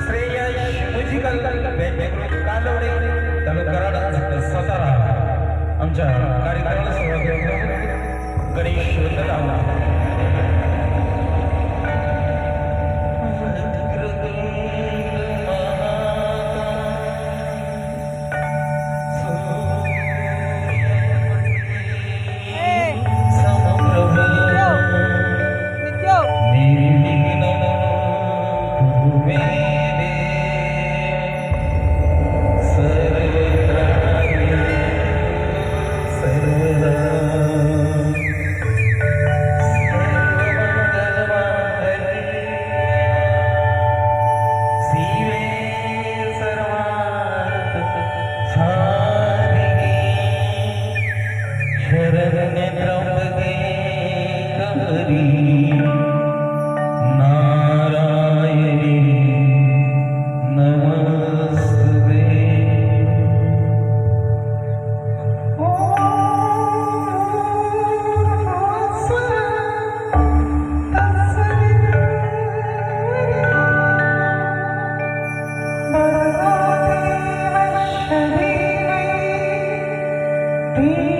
Shreyas musical Kalwade तलकराड सातारा आमच्या कार्यक्रमाला सुरुवात गणेश Amen.